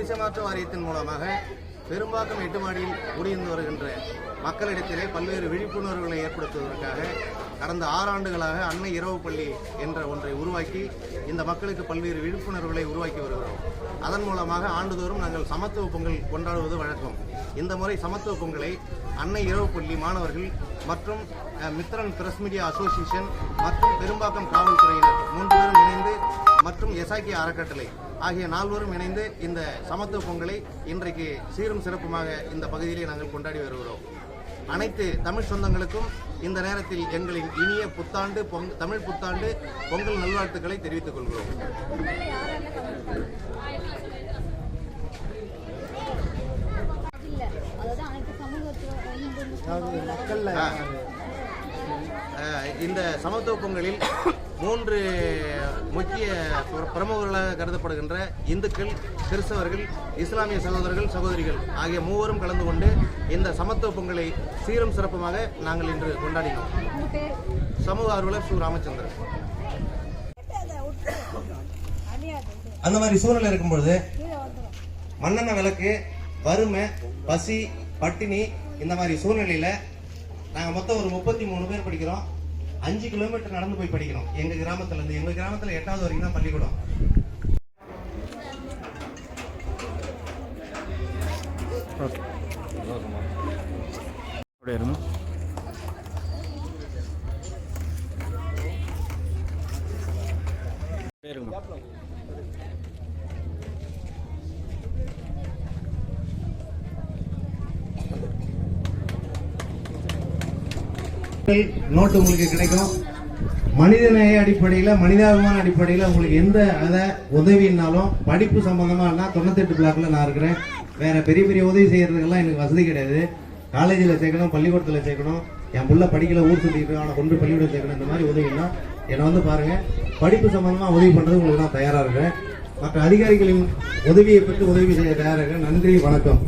குடிசமாற்ற வாரியத்தின் மூலமாக பெரும்பாக்கம் எட்டுமாடியில் குடியிருந்து வருகின்ற மக்களிடத்திலே பல்வேறு விழிப்புணர்வுகளை ஏற்படுத்துவதற்காக கடந்த ஆறாண்டுகளாக அன்னை இரவு பள்ளி என்ற ஒன்றை உருவாக்கி இந்த மக்களுக்கு பல்வேறு விழிப்புணர்வுகளை உருவாக்கி வருகிறோம். அதன் மூலமாக ஆண்டுதோறும் நாங்கள் சமத்துவ பொங்கல் கொண்டாடுவது வழக்கம். இந்த முறை சமத்துவ பொங்கலை அன்னை இரவு பள்ளி மாணவர்கள் மற்றும் அஹ், மித்ரன் பிரஸ் மீடியா அசோசியேஷன் மற்றும் பெரும்பாக்கம் காவல்துறையினர் மூன்று பேரும் மற்றும் எஸ்ஐகே அறக்கட்டளை ஆகிய நால்வரும் இணைந்து இந்த சமத்துவ பொங்கலை இன்றைக்கு சீரும் சிறப்புமாக இந்த பகுதியிலே நாங்கள் கொண்டாடி வருகிறோம். அனைத்து தமிழ் சொந்தங்களுக்கும் இந்த நேரத்தில் எங்களின் இனிய புத்தாண்டு பொங் தமிழ் புத்தாண்டு பொங்கல் நல்வாழ்த்துக்களை தெரிவித்துக் கொள்கிறோம். இல்ல இந்த சமத்துவ பொங்கலில் மூன்று முக்கிய பிரமுகர்களாக கருதப்படுகின்ற இந்துக்கள் கிறிஸ்தவர்கள் இஸ்லாமிய சகோதரர்கள் சகோதரிகள் ஆகிய மூவரும் கலந்து கொண்டு இந்த சமத்துவ பொங்கலை சீரும் சிறப்புமாக நாங்கள் இன்று கொண்டாடினோம். சமூக ஆர்வலர் சு. ராமச்சந்திரன். அந்த மாதிரி சூழ்நிலை இருக்கும்பொழுது மண்ணெண்ண விளக்கு வறுமை பசி பட்டினி இந்த மாதிரி சூழ்நிலையில நாங்கள் மொத்தம் ஒரு முப்பத்தி மூணு பேர் படிக்கிறோம். அஞ்சு கிலோமீட்டர் நடந்து போய் படிக்கிறோம் எங்க கிராமத்துல இருந்து எங்க கிராமத்துல எட்டாவது வரைக்கும் தான் பள்ளிக்கூடம். அப்படியே இருங்க நோட்டு உங்களுக்கு கிடைக்கும். மனிதநேய அடிப்படையில் மனிதாபிமான அடிப்படையில் உங்களுக்கு எந்த அதை உதவினாலும் படிப்பு சம்பந்தமானா தொண்ணூத்தெட்டு பிளாக்கில் நான் இருக்கிறேன். வேறு பெரிய பெரிய உதவி செய்கிறதுக்கெல்லாம் எனக்கு வசதி கிடையாது. காலேஜில் சேர்க்கணும் பள்ளிக்கூடத்தில் சேர்க்கணும். என் பிள்ளை படிக்கல ஊர் சுற்றிட்டு அவனை கொண்டு பள்ளிக்கூடம் சேர்க்கணும். இந்த மாதிரி உதவினா என்னை வந்து பாருங்கள் படிப்பு சம்மந்தமாக உதவி பண்ணுறது உங்களுக்கு நான் தயாராக இருக்கிறேன். மற்ற அதிகாரிகளின் உதவியை பெற்று உதவி செய்ய தயாராக நன்றி வணக்கம்.